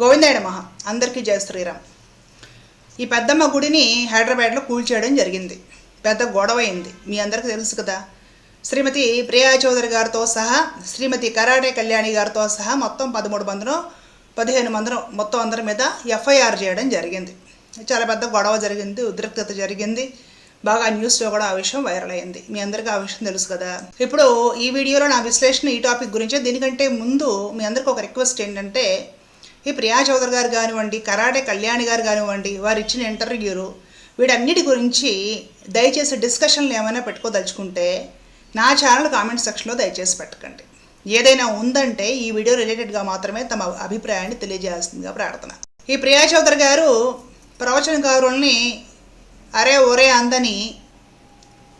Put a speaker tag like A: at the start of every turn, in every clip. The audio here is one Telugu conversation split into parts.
A: గోవిందాయ మహా అందరికీ జయ శ్రీరామ్. ఈ పెద్దమ్మ గుడిని హైదరాబాద్లో కూల్చేయడం జరిగింది. పెద్ద గొడవ అయింది మీ అందరికీ తెలుసు కదా. శ్రీమతి ప్రియా చౌదరి గారితో సహా శ్రీమతి కరాటే కళ్యాణి గారితో సహా మొత్తం పదమూడు మందిలో పదిహేను మందిలో మొత్తం అందరి మీద ఎఫ్ఐఆర్ చేయడం జరిగింది. చాలా పెద్ద గొడవ జరిగింది ఉద్రిక్తత జరిగింది. బాగా న్యూస్లో కూడా ఆ విషయం వైరల్ అయింది. మీ అందరికీ ఆ విషయం తెలుసు కదా. ఇప్పుడు ఈ వీడియోలో నా విశ్లేషణ ఈ టాపిక్ గురించే. దీనికంటే ముందు మీ అందరికీ ఒక రిక్వెస్ట్ ఏంటంటే ఈ ప్రియా చౌదరి గారు కానివ్వండి కరాటే కళ్యాణి గారు కానివ్వండి వారు ఇచ్చిన ఇంటర్వ్యూలు వీటన్నిటి గురించి దయచేసి డిస్కషన్లు ఏమైనా పెట్టుకోదలుచుకుంటే నా ఛానల్ కామెంట్ సెక్షన్లో దయచేసి పెట్టకండి. ఏదైనా ఉందంటే ఈ వీడియో రిలేటెడ్గా మాత్రమే తమ అభిప్రాయాన్ని తెలియజేయాల్సిందిగా ప్రార్థన. ఈ ప్రియా చౌదరి గారు ప్రవచనకారుల్ని అరే ఒరే అందని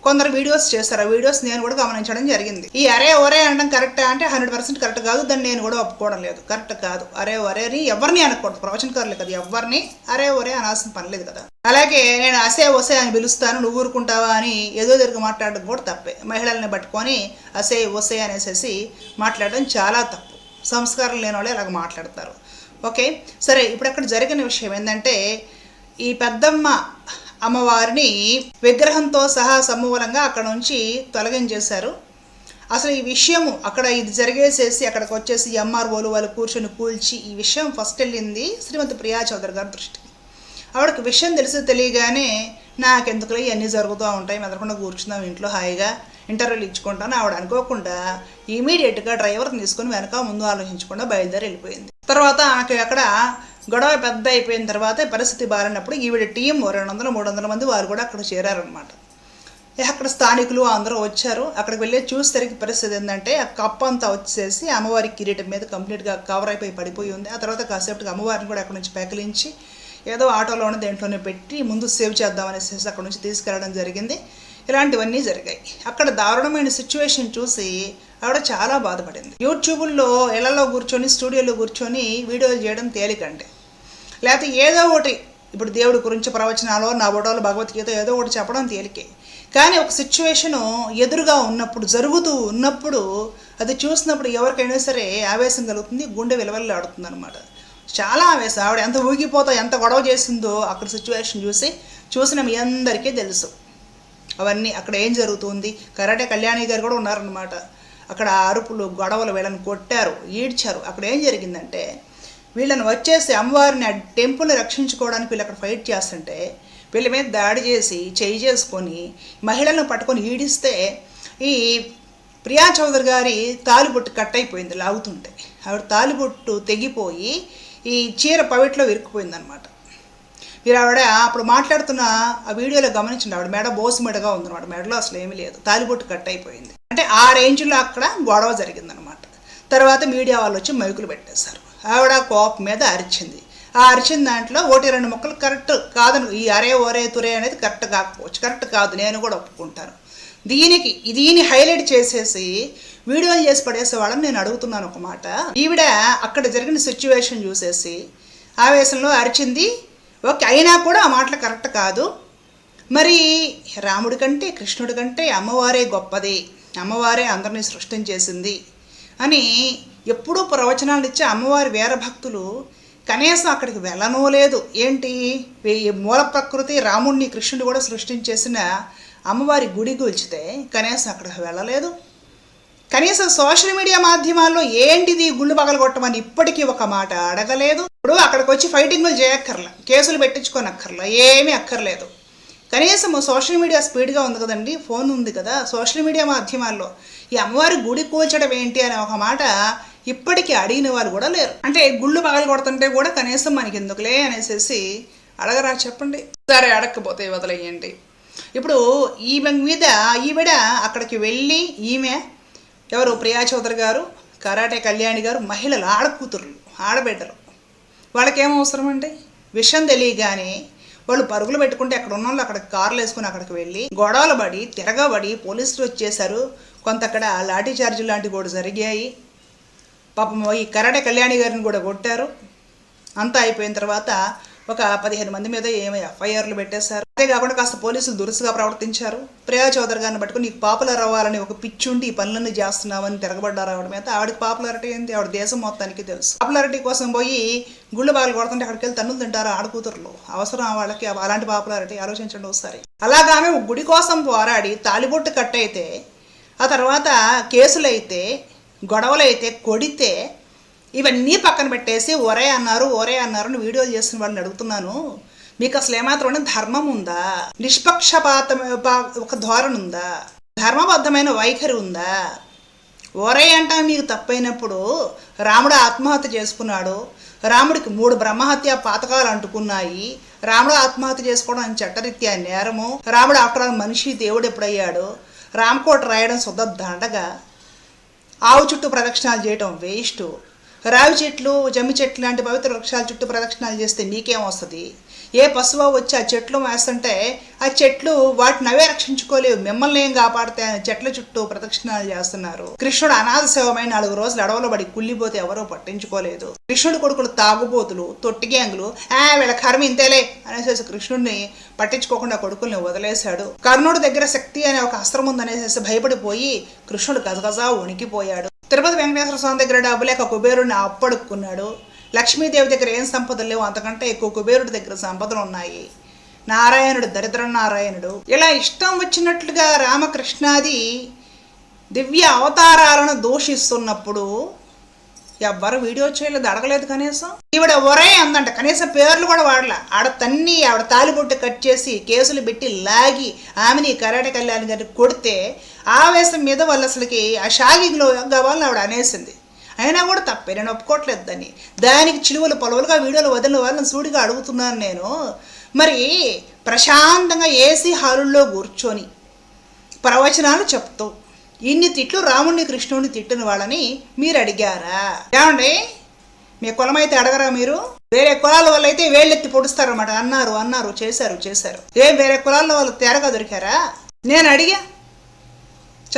A: కొందరు వీడియోస్ చేస్తారు. ఆ వీడియోస్ నేను కూడా గమనించడం జరిగింది. ఈ అరే ఒరే అనడం కరెక్టా అంటే హండ్రెడ్ పర్సెంట్ కరెక్ట్ కాదు. దాన్ని నేను కూడా ఒప్పుకోవడం లేదు. కరెక్ట్ కాదు. అరే ఒరేని ఎవరిని అనకూడదు. ప్రవచనకారులు కదా. ఎవరిని? అరే ఒరే అనాల్సిన పని లేదు కదా. అలాగే నేను అసే ఒసే అని పిలుస్తాను. నువ్వు ఊరుకుంటావా అని ఏదో తిరిగి మాట్లాడడం కూడా తప్పే. మహిళల్ని పట్టుకొని అసే ఒసే అనేసి మాట్లాడడం చాలా తప్పు. సంస్కారం లేని వాళ్ళే ఇలాగ మాట్లాడతారు. ఓకే? సరే ఇప్పుడు అక్కడ జరిగిన విషయం ఏంటంటే ఈ పెద్దమ్మ అమ్మవారిని విగ్రహంతో సహా సమూలంగా అక్కడ నుంచి తొలగించేశారు. అసలు ఈ విషయము అక్కడ ఇది జరిగేసేసి అక్కడికి వచ్చేసి ఎంఆర్ఓలు వాళ్ళు కూర్చొని కూల్చి ఈ విషయం ఫస్ట్ వెళ్ళింది శ్రీమతి ప్రియా చౌదరి గారి దృష్టికి. ఆవిడకి విషయం తెలిసి తెలియగానే నాకెందుకులో ఇవన్నీ జరుగుతూ ఉంటాయి మెదకుండా కూర్చుందాం ఇంట్లో హాయిగా ఇంటర్వ్యూలు ఇచ్చుకుంటాను ఆవిడ అనుకోకుండా ఇమీడియట్గా డ్రైవర్ని తీసుకొని వెనక ముందు ఆలోచించకుండా బయలుదేరి వెళ్ళిపోయింది. తర్వాత ఆమెకి అక్కడ గొడవ పెద్ద అయిపోయిన తర్వాత పరిస్థితి బారినప్పుడు ఈవిడ టీం రెండు వందల మూడు వందల మంది వారు కూడా అక్కడ చేరారనమాట అక్కడ స్థానికులు అందరూ వచ్చారు. అక్కడికి వెళ్ళి చూసేసరికి పరిస్థితి ఏంటంటే ఆ కప్ప అంతా వచ్చేసి అమ్మవారి కిరీటం మీద కంప్లీట్గా కవర్ అయిపోయి పడిపోయి ఉంది. ఆ తర్వాత కాసేపటికి అమ్మవారిని కూడా అక్కడ నుంచి పెకలించి ఏదో ఆటోలోనే దేంట్లోనే పెట్టి ముందు సేవ్ చేద్దామనేసి అక్కడ నుంచి తీసుకెళ్ళడం జరిగింది. ఇలాంటివన్నీ జరిగాయి. అక్కడ దారుణమైన సిచ్యువేషన్ చూసి ఆవిడ చాలా బాధపడింది. యూట్యూబుల్లో ఇళ్ళలో కూర్చొని స్టూడియోలో కూర్చొని వీడియోలు చేయడం తేలికంటే. లేకపోతే ఏదో ఒకటి. ఇప్పుడు దేవుడి గురించి ప్రవచనాలు నా బొడవలు భగవద్గీత ఏదో ఒకటి చెప్పడం తేలికే. కానీ ఒక సిచ్యువేషను ఎదురుగా ఉన్నప్పుడు జరుగుతూ ఉన్నప్పుడు అది చూసినప్పుడు ఎవరికైనా సరే ఆవేశం కలుగుతుంది గుండె విలవల్లాడుతుంది అనమాట చాలా ఆవేశం. ఆవిడ ఎంత ఊగిపోతా ఎంత గొడవ చేసిందో అక్కడ సిచ్యువేషన్ చూసి చూసిన మీ అందరికీ తెలుసు. అవన్నీ అక్కడ ఏం జరుగుతుంది? కరాటే కళ్యాణి గారు కూడా ఉన్నారనమాట అక్కడ అరుపులు గొడవలు వీళ్ళని కొట్టారు ఈడ్చారు. అక్కడ ఏం జరిగిందంటే వీళ్ళని వచ్చేసి అమ్మవారిని టెంపుల్ని రక్షించుకోవడానికి వీళ్ళు అక్కడ ఫైట్ చేస్తుంటే వీళ్ళ మీద దాడి చేసి చేయి చేసుకొని మహిళలను పట్టుకొని ఈడిస్తే ఈ ప్రియా చౌదరి గారి తాలిబొట్టు కట్ అయిపోయింది లాగుతుంటే. ఆవిడ తాలిబొట్టు తెగిపోయి ఈ చీర పవిట్లో ఇరుక్కుపోయిందనమాట మీరు ఆవిడ అప్పుడు మాట్లాడుతున్న ఆ వీడియోలో గమనించండి ఆవిడ మెడ బోసు మెడగా ఉందన్నమాట. మెడలో అసలు ఏమీ లేదు. తాలిబొట్టు కట్ అయిపోయింది. అంటే ఆ రేంజ్లో అక్కడ గొడవ జరిగిందనమాట తర్వాత మీడియా వాళ్ళు వచ్చి మైకులు పెట్టేశారు. ఆవిడ కోపం మీద అరిచింది. ఆ అరిచిన దాంట్లో ఒకటి రెండు మొక్కలు కరెక్ట్ కాదని. ఈ అరే ఒరే తురే అనేది కరెక్ట్ కాకపోవచ్చు. కరెక్ట్ కాదు నేను కూడా ఒప్పుకుంటాను. దీనికి దీన్ని హైలైట్ చేసేసి వీడియోలు చేసి పడేసే వాళ్ళని నేను అడుగుతున్నాను ఒక మాట. ఈవిడ అక్కడ జరిగిన సిచ్యువేషన్ చూసేసి ఆవేశంలో అరిచింది. ఓకే అయినా కూడా ఆ మాటలు కరెక్ట్ కాదు. మరి రాముడి కంటే కృష్ణుడి కంటే అమ్మవారే గొప్పది. అమ్మవారే అందరినీ సృష్టించేసింది అని ఎప్పుడూ ప్రవచనాలు ఇచ్చే అమ్మవారి వీరభక్తులు కనీసం అక్కడికి వెళ్ళనూ లేదు. ఏంటి? మూల ప్రకృతి రాముడిని కృష్ణుడు కూడా సృష్టించేసిన అమ్మవారి గుడి గుల్చితే కనీసం అక్కడికి వెళ్ళలేదు. కనీసం సోషల్ మీడియా మాధ్యమాల్లో ఏంటిది గుళ్ళు పగలగొట్టమని ఇప్పటికీ ఒక మాట అడగలేదు. ఇప్పుడు అక్కడికి వచ్చి ఫైటింగ్లు చేయక్కర్లా కేసులు పెట్టించుకోనక్కర్లా ఏమీ అక్కర్లేదు. కనీసం సోషల్ మీడియా స్పీడ్గా ఉంది కదండి ఫోన్ ఉంది కదా. సోషల్ మీడియా మాధ్యమాల్లో ఈ అమ్మవారి గుడి కూల్చడం ఏంటి అనే ఒక మాట ఇప్పటికీ అడిగిన వాళ్ళు కూడా లేరు. అంటే గుళ్ళు పగలు కొడుతుంటే కూడా కనీసం మనకి ఎందుకులే అనేసి అడగరా చెప్పండి. సరే అడగకపోతే వదిలేయండి. ఇప్పుడు ఈమె మీద ఈవిడ అక్కడికి వెళ్ళి ఈమె ఎవరు? ప్రియా చౌదరి గారు కరాటే కళ్యాణి గారు మహిళలు ఆడకూతురులు ఆడబిడ్డలు. వాళ్ళకేం అవసరం అండి? విషయం తెలియగానే వాళ్ళు పరుగులు పెట్టుకుంటే అక్కడ ఉన్న వాళ్ళు అక్కడ కార్లు వేసుకుని అక్కడికి వెళ్ళి గొడవలు పడి తిరగబడి పోలీసులు వచ్చేసారు కొంత అక్కడ లాఠీ చార్జీలు లాంటివి కూడా జరిగాయి. పాపం ఈ కరాటే కళ్యాణి గారిని కూడా కొట్టారు. అంతా అయిపోయిన తర్వాత ఒక పదిహేను మంది మీద ఏమో ఎఫ్ఐఆర్లు పెట్టేశారు. అంతేకాకుండా కాస్త పోలీసులు దురుసుగా ప్రవర్తించారు. ప్రియా చౌదరి గారిని పట్టుకుని నీకు పాపులర్ అవ్వాలని ఒక పిచ్చుండి ఈ పనులన్నీ చేస్తున్నామని తిరగబడ్డారు ఆవిడ మీద. ఆవిడకి పాపులారిటీ ఏంటి? ఆవిడ దేశం మొత్తానికి తెలుసు. పాపులారిటీ కోసం పోయి గుళ్ళు బాగా కొడుతుంటే అక్కడికి వెళ్ళి తన్నులు తింటారు ఆడకూతురులు అవసరం వాళ్ళకి అలాంటి పాపులారిటీ ఆలోచించండి ఒకసారి. అలాగా ఆమె గుడి కోసం పోరాడి తాలిబొట్టు కట్టయితే ఆ తర్వాత కేసులైతే గొడవలు అయితే కొడితే ఇవన్నీ పక్కన పెట్టేసి ఒరే అన్నారు ఒరే అన్నారు అని వీడియోలు చేసిన వాళ్ళని అడుగుతున్నాను. మీకు అసలు ఏమాత్రం ధర్మం ఉందా? నిష్పక్షపాత ఒక ధోరణి ఉందా? ధర్మబద్ధమైన వైఖరి ఉందా? ఒరే అంటే మీకు తప్పైనప్పుడు రాముడు ఆత్మహత్య చేసుకున్నాడు. రాముడికి మూడు బ్రహ్మహత్య పాతకాలు అంటుకున్నాయి. రాముడు ఆత్మహత్య చేసుకోవడం చట్టరీత్యా నేరము. రాముడు ఆఫ్టర్ ఆల్ మనిషి దేవుడు ఎప్పుడయ్యాడు? రామకోట రాయడం శుద్ధ దండగా. ఆవు చుట్టూ ప్రదక్షిణాలు చేయటం వేస్ట్ రావి చెట్లు జమ్మి చెట్లు లాంటి పవిత్ర వృక్షాల చుట్టూ ప్రదక్షిణాలు చేస్తే నీకేం వస్తుంది? ఏ పశువు వచ్చి ఆ చెట్లు వేస్తుంటే ఆ చెట్లు వాటిని అవే రక్షించుకోలేవు. మిమ్మల్ని ఏం కాపాడితే చెట్ల చుట్టూ ప్రదక్షిణాలు చేస్తున్నారు. కృష్ణుడు అనాథ శవమైన నాలుగు రోజులు అడవులో పడి కుళ్ళిపోతే ఎవరూ పట్టించుకోలేదు. కృష్ణుడు కొడుకులు తాగుబోతులు తొట్టి గ్యాంగులు ఆ వీళ్ళ కర్మ ఇంతేలే అనేసి కృష్ణుడిని పట్టించుకోకుండా కొడుకుల్ని వదిలేశాడు. కర్ణుడి దగ్గర శక్తి అనే ఒక అస్త్రం ఉందనేసి భయపడిపోయి కృష్ణుడు గజగజా వణికిపోయాడు. తిరుపతి వెంకటేశ్వర స్వామి దగ్గర డబ్బు లేక కుబేరుడిని అప్పడుక్కున్నాడు. లక్ష్మీదేవి దగ్గర ఏం సంపదలు లేవు? అంతకంటే ఎక్కువ కుబేరుడి దగ్గర సంపదలు ఉన్నాయి. నారాయణుడు దరిద్ర నారాయణుడు. ఇలా ఇష్టం వచ్చినట్లుగా రామకృష్ణాది దివ్య అవతారాలను దూషిస్తున్నప్పుడు ఎవ్వరు వీడియో చేయలేదు అడగలేదు కనీసం. ఈవిడ ఒరే అందంట కనీసం పేర్లు కూడా వాడలా. ఆడ తన్ని ఆవిడ తాలిబొట్టు కట్ చేసి కేసులు పెట్టి లాగి ఆమెని కరాటే కళ్యాణి గారిని కొడితే ఆవేశం మీద వాళ్ళు అసలుకి ఆ షాగింగ్లో కావాలని ఆవిడ అనేసింది. అయినా కూడా తప్పే నేను ఒప్పుకోవట్లేదు దాన్ని. దానికి చిలువలు పొలవలుగా వీడియోలు వదిలిన వాళ్ళని సూడిగా అడుగుతున్నాను నేను. మరి ప్రశాంతంగా ఏసీ హాలుల్లో కూర్చొని ప్రవచనాలు చెప్తూ ఇన్ని తిట్లు రాముడిని కృష్ణుడిని తిట్టిన వాళ్ళని మీరు అడిగారా? ఏమండి? మీ కులం అయితే అడగరా మీరు? వేరే కులాల వాళ్ళు అయితే వేళ్ళెత్తి పొడుస్తారన్నమాట. అన్నారు అన్నారు చేశారు చేశారు. ఏ వేరే కులాల్లో వాళ్ళు తేరగా దొరికారా? నేను అడిగా.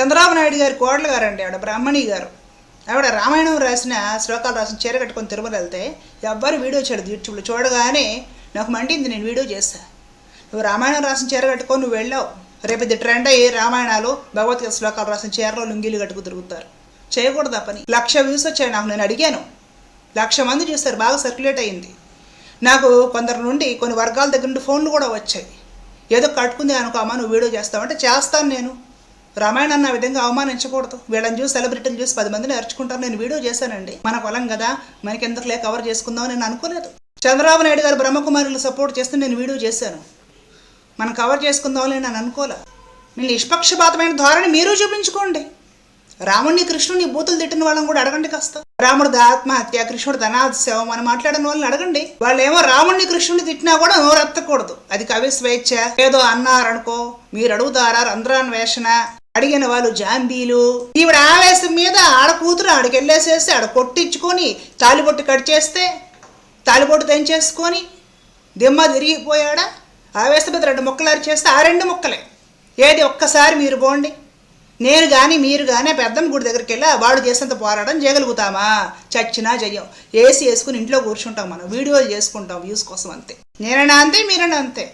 A: చంద్రబాబు నాయుడు గారి కోడలు గారండి ఆవిడ బ్రాహ్మణి గారు. ఆవిడ రామాయణం రాసిన శ్లోకాలు రాసిన చీర కట్టుకొని తిరుమల వెళ్తే ఎవ్వరు వీడియో చేయడు యూట్యూబ్లో చూడగానే నాకు మండింది నేను వీడియో చేస్తా నువ్వు రామాయణం రాసిన చీర కట్టుకొని నువ్వు వెళ్ళావు. రేపు ఇది ట్రెండ్ అయ్యి రామాయణాలు భగవద్గీత శ్లోకాలు రాసిన చీరలో లుంగీలు కట్టుకు తిరుగుతారు. చేయకూడదు పని? లక్ష వ్యూస్ వచ్చాయి నాకు నేను అడిగాను. లక్ష మంది చూస్తారు బాగా సర్క్యులేట్ అయింది నాకు కొందరు నుండి కొన్ని వర్గాల దగ్గర నుండి ఫోన్లు కూడా వచ్చాయి. ఏదో కట్టుకుంది అనుకో అమ్మ నువ్వు వీడియో చేస్తావంటే చేస్తాను నేను. రామాయణం అన్న విధంగా అవమానించకూడదు. వీళ్ళని చూసి సెలబ్రిటీలు చూసి పది మందిని నేర్చుకుంటారు నేను వీడియో చేశానండి. మన పొలం కదా. మనకి ఎందుకులే కవర్ చేసుకుందాం నేను అనుకోలేదు. చంద్రబాబు నాయుడు గారు బ్రహ్మకుమారులు సపోర్ట్ చేస్తే నేను వీడియో చేశాను. మనం కవర్ చేసుకుందామని నేను అనుకోలే. నిష్పక్షపాతమైన ధోరణి మీరు చూపించుకోండి. రాముడిని కృష్ణుని బూతులు తిట్టిన వాళ్ళని కూడా అడగండి కాస్త. రాముడు ఆత్మహత్య కృష్ణుడు ధనాథ సేవ మనం మాట్లాడిన వాళ్ళని అడగండి. వాళ్ళు ఏమో రాముడిని కృష్ణుని తిట్టినా కూడా నోరెత్తకూడదు. అది కవి స్వేచ్ఛ ఏదో అన్నారనుకో మీరు అడుగుతారా రంధ్రాన్వేషణ? అడిగిన వాళ్ళు జాంబీలు. ఈవిడ ఆవేశం మీద ఆడ కూతురు ఆడికి ఆడ కొట్టించుకొని తాలిబొట్టు కట్ చేస్తే తాలిబొట్టు తెంచేసుకొని దిమ్మ తిరిగిపోయాడా? ఆవేశం మీద రెండు ముక్కలు అరిచేస్తే ఆ రెండు ముక్కలే. ఏది ఒక్కసారి మీరు పోండి. నేను కానీ మీరు కానీ పెద్దమ్మ గుడి దగ్గరికి వెళ్ళి వాడు చేసినంత పోరాటం చేయగలుగుతామా? చచ్చినా చెయ్యం. ఏసీ వేసుకుని ఇంట్లో కూర్చుంటాం మనం. వీడియోలు చేసుకుంటాం వ్యూస్ కోసం అంతే. నేనైనా అంతే మీరైనా అంతే.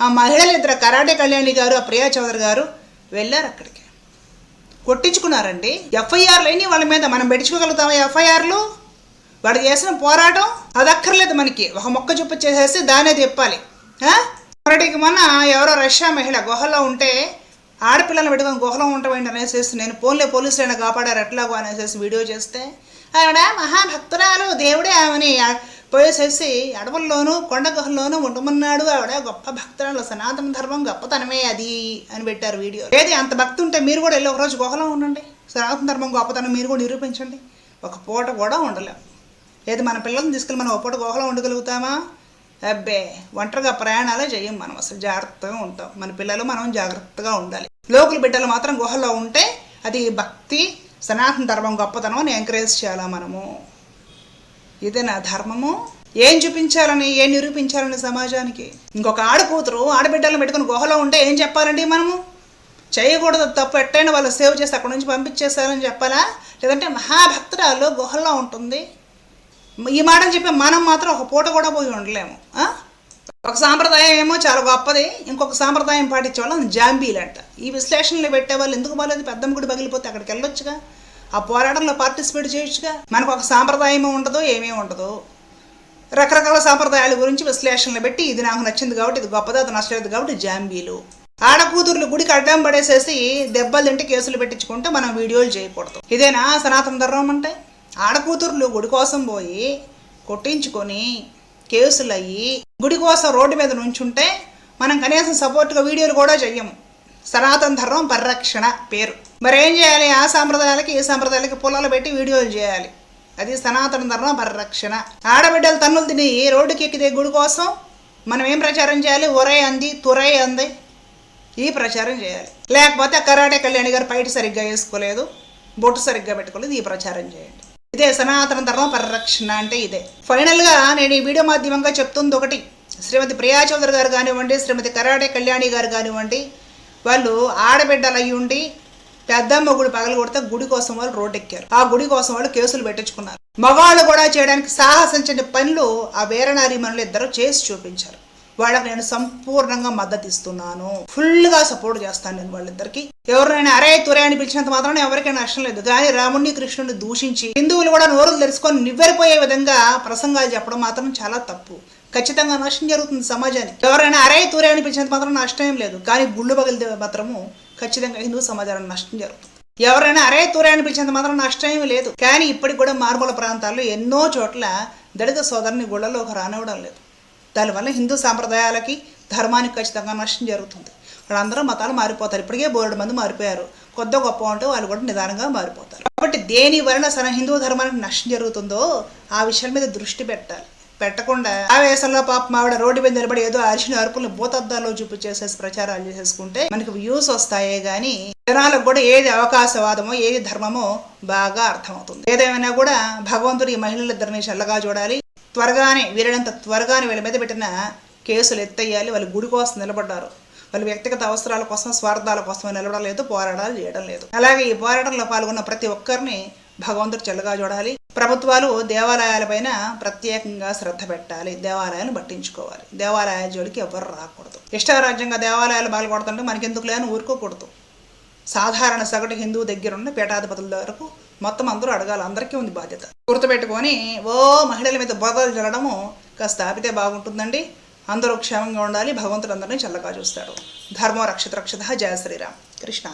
A: ఆ మహిళలు ఇద్దరు కరాటే కళ్యాణి గారు ఆ ప్రియా చౌదరి గారు వెళ్ళారు అక్కడికి. కొట్టించుకున్నారండి. ఎఫ్ఐఆర్లు అయినాయి వాళ్ళ మీద మనం పెట్టుకోగలుగుతామా ఎఫ్ఐఆర్లు? వాడు చేసిన పోరాటం అది అక్కర్లేదు మనకి. ఒక మొక్క చొప్పు చేసేసి దానే చెప్పాలి మొన్నటికి మొన్న ఎవరో రష్యా మహిళ గుహలో ఉంటే ఆడపిల్లలు పెట్టుకొని గుహలో ఉంటామండి అనేసి నేను పోన్లే పోలీసులైనా కాపాడారు ఎట్లాగో అనేసి వీడియో చేస్తే ఆవిడ మహాభక్తురాలు దేవుడే ఆమెని పోయేసేసి అడవుల్లోనూ కొండ గుహల్లోనూ ఉండమన్నాడు ఆవిడ. గొప్ప భక్తురాలు సనాతన ధర్మం గొప్పతనమే అది అని పెట్టారు వీడియో. ఏది అంత భక్తి ఉంటే మీరు కూడా వెళ్ళి ఒకరోజు గుహలో ఉండండి. సనాతన ధర్మం గొప్పతనం మీరు కూడా నిరూపించండి. ఒక పూట కూడా ఉండలేం. ఏది మన పిల్లల్ని తీసుకెళ్ళి మనం ఒక పూట గుహలో ఉండగలుగుతామా? అబ్బే ఒంటరిగా ప్రయాణాలే చేయం మనం. అసలు జాగ్రత్తగా ఉంటాం. మన పిల్లలు మనం జాగ్రత్తగా ఉండాలి. లోకల్ బిడ్డలు మాత్రం గుహలో ఉంటే అది భక్తి సనాతన ధర్మం గొప్పతనం అని ఎంకరేజ్ చేయాలా మనము? ఇదే నా ధర్మము? ఏం చూపించాలని ఏం నిరూపించాలని సమాజానికి? ఇంకొక ఆడకూతురు ఆడబిడ్డలను పెట్టుకుని గుహలో ఉంటే ఏం చెప్పాలండి మనము? చేయకూడదు తప్పు ఎట్టైనా వాళ్ళు సేవ్ చేసి అక్కడ నుంచి పంపించేసారని చెప్పాలా? లేదంటే మహాభక్తురాలు గుహల్లో ఉంటుంది. ఈ మాటని చెప్పి మనం మాత్రం ఒక పూట కూడా పోయి ఉండలేము ఒక సాంప్రదాయం ఏమో చాలా గొప్పది. ఇంకొక సాంప్రదాయం పాటించే వాళ్ళు జాంబీలు అంట ఈ విశ్లేషణలు పెట్టే వాళ్ళు ఎందుకు బాగాలేదు పెద్దమ్మ గుడి పగిలిపోతే అక్కడికి వెళ్ళొచ్చుగా. ఆ పోరాటంలో పార్టిసిపేట్ చేయొచ్చుగా. మనకు ఒక సాంప్రదాయం ఉండదు ఏమీ ఉండదు. రకరకాల సాంప్రదాయాల గురించి విశ్లేషణలు పెట్టి ఇది నాకు నచ్చింది కాబట్టి ఇది గొప్పది అది నచ్చలేదు కాబట్టి జాంబీలు. ఆడకూతుర్లు గుడికి అడ్డం పడేసేసి దెబ్బలు తింటే కేసులు పెట్టించుకుంటే మనం వీడియోలు చేయకూడదు. ఇదేనా సనాతన ధర్మం అంటే? ఆడకూతుర్లు గుడి కోసం పోయి కొట్టించుకొని కేసులు అయ్యి గుడి కోసం రోడ్డు మీద నుంచుంటే మనం కనీసం సపోర్ట్గా వీడియోలు కూడా చెయ్యము. సనాతన ధర్మం పరిరక్షణ పేరు. మరి ఏం చేయాలి? ఆ సాంప్రదాయాలకి ఈ సాంప్రదాయాలకి పొలాలు పెట్టి వీడియోలు చేయాలి. అది సనాతన ధర్మ పరిరక్షణ. ఆడబిడ్డలు తన్నులు తిని రోడ్డుకి ఎక్కితే గుడి కోసం మనం ఏం ప్రచారం చేయాలి? ఒరై అంది తురై అంది. ఈ ప్రచారం చేయాలి. లేకపోతే కరాటే కళ్యాణి గారు పైట సరిగ్గా వేసుకోలేదు బొట్టు సరిగ్గా పెట్టుకోలేదు ఈ ప్రచారం చేయండి. ఇదే సనాతన ధర్మ పరిరక్షణ అంటే ఇదే. ఫైనల్గా నేను ఈ వీడియో మాధ్యమంగా చెప్తుంది ఒకటి. శ్రీమతి ప్రియా చౌదరి గారు కానివ్వండి శ్రీమతి కరాటే కళ్యాణి గారు కానివ్వండి వాళ్ళు ఆడబిడ్డలు అయ్యి ఉండి పెద్దమ్మ గుడి పగల కొడితే గుడి కోసం వాళ్ళు రోడ్డు ఎక్కారు ఆ గుడి కోసం వాళ్ళు కేసులు పెట్టించుకున్నారు. మగవాళ్ళు కూడా చేయడానికి సాహసించని పనులు ఆ వీరనారి మనులు ఇద్దరు చేసి చూపించారు. వాళ్ళకి నేను సంపూర్ణంగా మద్దతు ఇస్తున్నాను. ఫుల్గా సపోర్ట్ చేస్తాను నేను వాళ్ళిద్దరికి. ఎవరినైనా అరే తురే అని పిలిచినంత మాత్రం ఎవరికైనా నష్టం లేదు. కానీ రాముడిని కృష్ణుని దూషించి హిందువులు కూడా నోరులు తెలుసుకొని నివ్వెరిపోయే విధంగా ప్రసంగాలు చెప్పడం మాత్రం చాలా తప్పు. ఖచ్చితంగా నష్టం జరుగుతుంది సమాజానికి. ఎవరైనా అరే తురే అని పిలిచినంత మాత్రం నష్టం ఏం లేదు. కానీ గుళ్ళు పగిలితే మాత్రము ఖచ్చితంగా హిందూ సమాజానికి నష్టం జరుగుతుంది. ఎవరైనా అరే తూరే అని మాత్రం నష్టం ఏమీ లేదు. కానీ ఇప్పటికి కూడా మారుమూల ప్రాంతాల్లో ఎన్నో చోట్ల దళిత సోదరుని గుళ్ళలోకి రానివ్వడం లేదు. దానివల్ల హిందూ సాంప్రదాయాలకి ధర్మానికి ఖచ్చితంగా నష్టం జరుగుతుంది. వాళ్ళందరూ మతాలు మారిపోతారు. ఇప్పటికే బోర్డు మంది మారిపోయారు. కొద్ద గొప్ప ఉంటే వాళ్ళు కూడా నిదానంగా మారిపోతారు. కాబట్టి దేని వలన సన హిందూ ధర్మానికి నష్టం జరుగుతుందో ఆ విషయాల మీద దృష్టి పెట్టాలి. పెట్టకుండా ఆ వేసంలో పాపం ఆవిడ రోడ్డు మీద నిలబడి ఏదో అరిచిన అరుపులు భూతద్దాల్లో చూపించేసేసి ప్రచారాలు చేసేసుకుంటే మనకి వ్యూస్ వస్తాయే గాని జనాలకు కూడా ఏది అవకాశవాదమో ఏది ధర్మమో బాగా అర్థమవుతుంది. ఏదేమైనా కూడా భగవంతుడు ఈ మహిళలిద్దరిని చల్లగా చూడాలి. త్వరగానే వీరంత త్వరగానే వీళ్ళ మీద పెట్టిన కేసులు ఎత్తేయాలి. వాళ్ళు గుడి కోసం నిలబడ్డారు. వాళ్ళు వ్యక్తిగత అవసరాల కోసం స్వార్థాల కోసం నిలబడలేదు పోరాటాలు చేయడం లేదు. అలాగే ఈ పోరాటంలో పాల్గొన్న ప్రతి ఒక్కరిని భగవంతుడు చల్లగా చూడాలి. ప్రభుత్వాలు దేవాలయాలపైన ప్రత్యేకంగా శ్రద్ధ పెట్టాలి. దేవాలయాలను పట్టించుకోవాలి. దేవాలయ జోలికి ఎవరు రాకూడదు. ఇష్టారాజ్యంగా దేవాలయాలు పాల్గొడుతుంటే మనకెందుకు లేని ఊరుకోకూడదు. సాధారణ సగటు హిందూ దగ్గరున్న పీఠాధిపతుల వరకు మొత్తం అందరూ అడగాలి. అందరికీ ఉంది బాధ్యత. గుర్తుపెట్టుకొని ఓ మహిళల మీద బోధలు జరగడము కాస్త ఆపితే బాగుంటుందండి. అందరూ క్షేమంగా ఉండాలి. భగవంతుడు అందరినీ చల్లగా చూస్తాడు. ధర్మో రక్షిత రక్షిత. జయ శ్రీరామ్. కృష్ణ